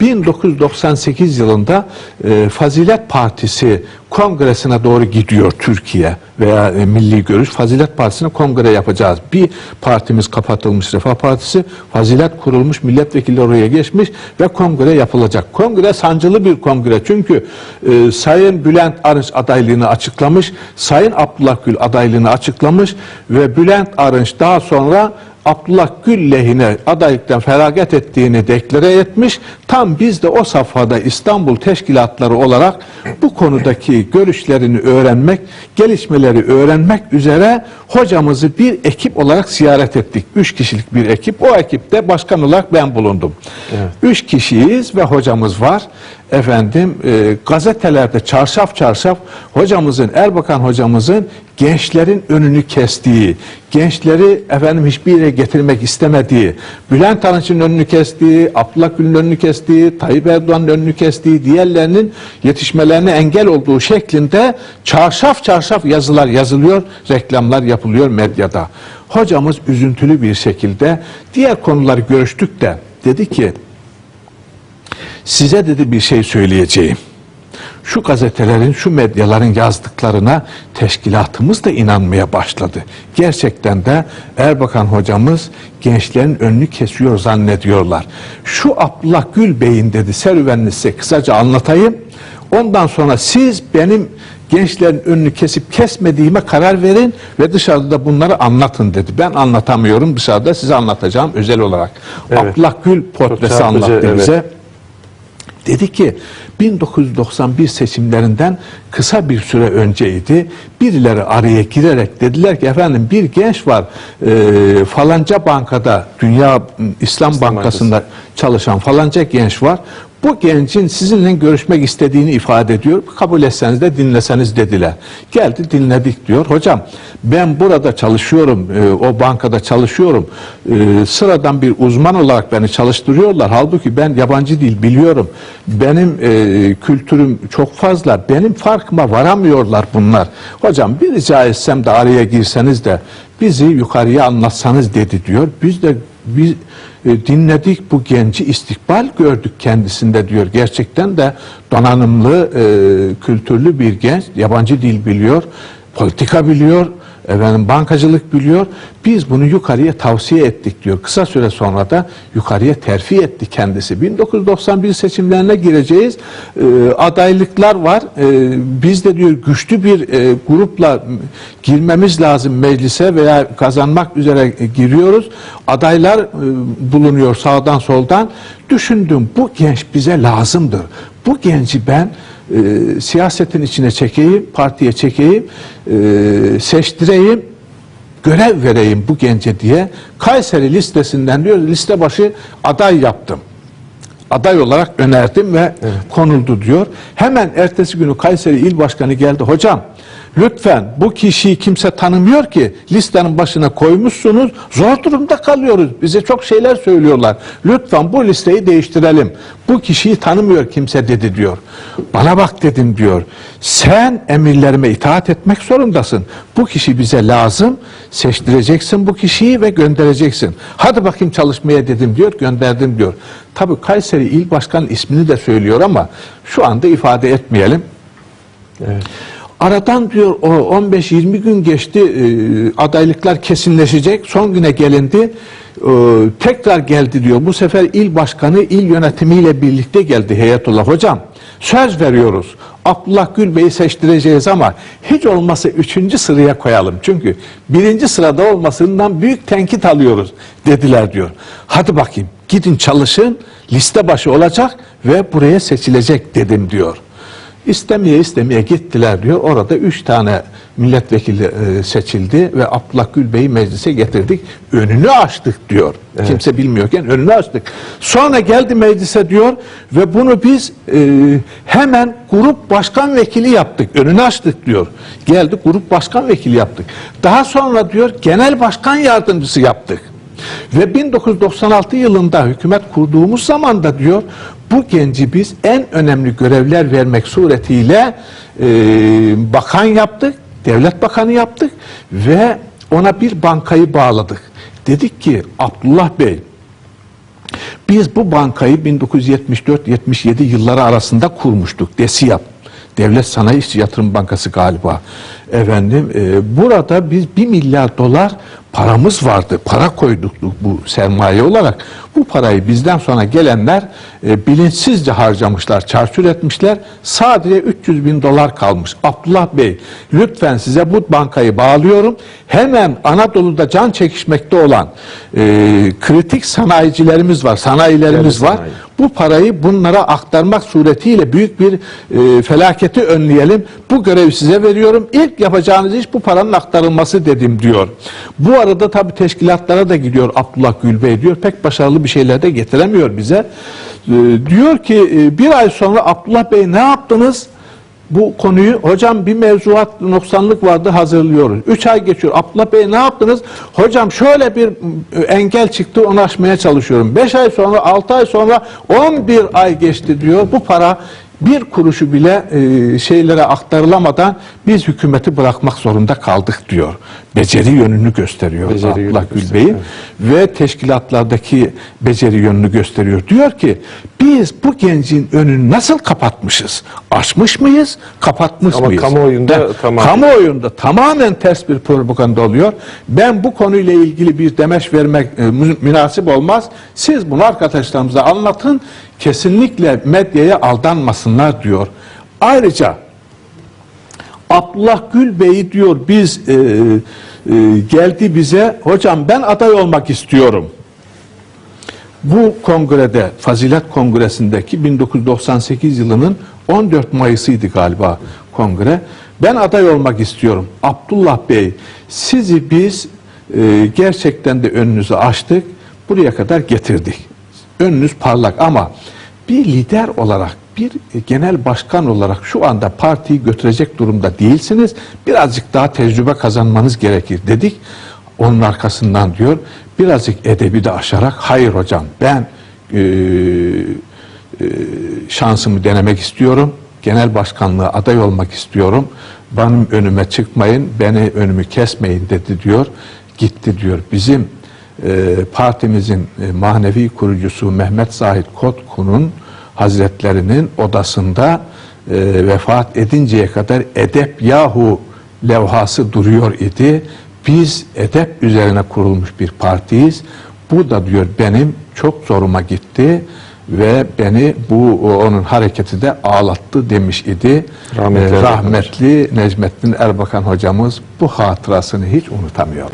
1998 yılında e, Fazilet Partisi kongresine doğru gidiyor Türkiye veya e, Milli Görüş Fazilet Partisi'ne kongre yapacağız. Bir partimiz kapatılmış Refah Partisi, Fazilet kurulmuş, milletvekilleri oraya geçmiş ve kongre yapılacak. Kongre sancılı bir kongre çünkü e, Sayın Bülent Arınç adaylığını açıklamış, Sayın Abdullah Gül adaylığını açıklamış ve Bülent Arınç daha sonra Abdullah Gül lehine adaylıktan feragat ettiğini deklare etmiş. Tam biz de o safhada İstanbul teşkilatları olarak bu konudaki görüşlerini öğrenmek, gelişmeleri öğrenmek üzere hocamızı bir ekip olarak ziyaret ettik. Üç kişilik bir ekip. O ekipte başkan olarak ben bulundum. Üç kişiyiz ve hocamız var. Efendim e, gazetelerde çarşaf çarşaf hocamızın, Erbakan hocamızın gençlerin önünü kestiği, gençleri efendim hiçbir yere getirmek istemediği, Bülent Arınç'ın önünü kestiği, Abdullah Gül'ün önünü kestiği, Tayyip Erdoğan'ın önünü kestiği, diğerlerinin yetişmelerine engel olduğu şeklinde çarşaf çarşaf yazılar yazılıyor, reklamlar yapılıyor medyada. Hocamız üzüntülü bir şekilde diğer konuları görüştük de dedi ki size dedi bir şey söyleyeceğim. Şu gazetelerin, şu medyaların yazdıklarına teşkilatımız da inanmaya başladı. Gerçekten de Erbakan hocamız gençlerin önünü kesiyor zannediyorlar. Şu Abdullah Gül Bey'in dedi serüvenini size kısaca anlatayım. Ondan sonra siz benim gençlerin önünü kesip kesmediğime karar verin ve dışarıda bunları anlatın dedi. Ben anlatamıyorum dışarıda size anlatacağım özel olarak. Evet. Abdullah Gül portresi anlattı evet. bize. Dedi ki 1991 seçimlerinden kısa bir süre önceydi. Birileri araya girerek dediler ki efendim bir genç var e, falanca bankada Dünya İslam Bankası'nda çalışan falanca genç var. Bu gencin sizinle görüşmek istediğini ifade ediyor. Kabul etseniz de dinleseniz dediler. Geldi dinledik diyor. Hocam ben burada çalışıyorum. e, o bankada çalışıyorum. E, sıradan bir uzman olarak beni çalıştırıyorlar. Halbuki ben yabancı dil biliyorum. Benim e, kültürüm çok fazla. Benim farkıma varamıyorlar bunlar. Hocam bir rica etsem de araya girseniz de bizi yukarıya anlatsanız dedi diyor. Biz de biz e, dinledik bu genci istikbal gördük kendisinde diyor. Gerçekten de donanımlı, e, kültürlü bir genç, yabancı dil biliyor, politika biliyor, efendim bankacılık biliyor. Biz bunu yukarıya tavsiye ettik diyor. Kısa süre sonra da yukarıya terfi etti kendisi. 1991 seçimlerine gireceğiz. E, adaylıklar var. E, biz de diyor güçlü bir e, grupla girmemiz lazım meclise veya kazanmak üzere e, giriyoruz. Adaylar e, bulunuyor sağdan soldan. Düşündüm bu genç bize lazımdır. Bu genci ben e, siyasetin içine çekeyim, partiye çekeyim, e, seçtireyim, görev vereyim bu gence diye Kayseri listesinden diyor liste başı aday yaptım. Aday olarak önerdim ve konuldu diyor. Hemen ertesi günü Kayseri İl Başkanı geldi. Hocam lütfen bu kişiyi kimse tanımıyor ki listenin başına koymuşsunuz. Zor durumda kalıyoruz. Bize çok şeyler söylüyorlar. Lütfen bu listeyi değiştirelim. Bu kişiyi tanımıyor kimse dedi diyor. Bana bak dedim diyor. Sen emirlerime itaat etmek zorundasın. Bu kişi bize lazım. Seçtireceksin bu kişiyi ve göndereceksin. Hadi bakayım çalışmaya dedim diyor. Gönderdim diyor. Tabii Kayseri İl Başkanı ismini de söylüyor ama şu anda ifade etmeyelim. Evet. Aradan diyor o 15-20 gün geçti e, adaylıklar kesinleşecek. Son güne gelindi E, tekrar geldi diyor. Bu sefer il başkanı il yönetimiyle birlikte geldi Heyetullah hocam. Söz veriyoruz Abdullah Gül Bey'i seçtireceğiz ama hiç olmazsa üçüncü sıraya koyalım. Çünkü birinci sırada olmasından büyük tenkit alıyoruz dediler diyor. Hadi bakayım gidin çalışın liste başı olacak ve buraya seçilecek dedim diyor İstemeye istemeye gittiler diyor. Orada üç tane milletvekili e, seçildi ve Abdullah Gül Bey'i meclise getirdik. Önünü açtık diyor. Kimse bilmiyorken önünü açtık. Sonra geldi meclise diyor ve bunu biz e, hemen grup başkan vekili yaptık. Önünü açtık diyor. Geldi grup başkan vekili yaptık. Daha sonra diyor genel başkan yardımcısı yaptık. Ve 1996 yılında hükümet kurduğumuz zaman da diyor bu genci biz en önemli görevler vermek suretiyle e, bakan yaptık, devlet bakanı yaptık ve ona bir bankayı bağladık. Dedik ki Abdullah Bey Biz bu bankayı 1974-77 yılları arasında kurmuştuk. DESİAP. Devlet Sanayi İşçi Yatırım Bankası galiba. Efendim e, burada biz 1 milyar dolar paramız vardı. Para koyduk bu sermaye olarak. Bu parayı bizden sonra gelenler e, bilinçsizce harcamışlar, çarçur etmişler. Sadece 300 bin dolar kalmış. Abdullah Bey lütfen size bu bankayı bağlıyorum. Hemen Anadolu'da can çekişmekte olan e, kritik sanayicilerimiz var, sanayilerimiz Devlet var. sanayi. Bu parayı bunlara aktarmak suretiyle büyük bir e, felaketi önleyelim. Bu görevi size veriyorum. İlk yapacağınız iş bu paranın aktarılması dedim diyor. Bu arada tabii teşkilatlara da gidiyor Abdullah Gülbey diyor. Pek başarılı bir şeyler de getiremiyor bize. E, diyor ki e, bir ay sonra Abdullah Bey ne yaptınız? bu konuyu hocam bir mevzuat noksanlık vardı hazırlıyoruz. Üç ay geçiyor. Abdullah Bey ne yaptınız? Hocam şöyle bir e, engel çıktı onu aşmaya çalışıyorum. Beş ay sonra altı ay sonra on bir ay geçti diyor. Bu para bir kuruşu bile e, şeylere aktarılamadan biz hükümeti bırakmak zorunda kaldık diyor. Beceri yönünü gösteriyor Beceri yönünü Abdullah Gül Bey'in ve teşkilatlardaki beceri yönünü gösteriyor. Diyor ki biz bu gencin önünü nasıl kapatmışız? Açmış mıyız? Kapatmış Ama mıyız? kamuoyunda Ben- tamamen- kamuoyunda tamamen ters bir propaganda oluyor. Ben bu konuyla ilgili bir demeç vermek e, mü- münasip olmaz. Siz bunu arkadaşlarımıza anlatın. Kesinlikle medyaya aldanmasınlar diyor. Ayrıca Abdullah Gül Bey diyor biz e, e, geldi bize hocam ben aday olmak istiyorum. Bu kongrede Fazilet Kongresi'ndeki 1998 yılının 14 Mayıs'ıydı galiba kongre. Ben aday olmak istiyorum. Abdullah Bey sizi biz e, gerçekten de önünüzü açtık. Buraya kadar getirdik. Önünüz parlak ama bir lider olarak bir genel başkan olarak şu anda partiyi götürecek durumda değilsiniz. Birazcık daha tecrübe kazanmanız gerekir dedik. Onun arkasından diyor birazcık edebi de aşarak hayır hocam ben e, e, şansımı denemek istiyorum. Genel başkanlığa aday olmak istiyorum. Benim önüme çıkmayın, beni önümü kesmeyin dedi diyor. Gitti diyor. Bizim e, partimizin e, manevi kurucusu Mehmet Zahid Kotku'nun Hazretlerinin odasında e, vefat edinceye kadar edep yahu levhası duruyor idi. Biz edep üzerine kurulmuş bir partiyiz. Bu da diyor benim çok zoruma gitti ve beni bu onun hareketi de ağlattı demiş idi. Rahmetli Erbakan rahmetli Necmettin Erbakan hocamız bu hatırasını hiç unutamıyor.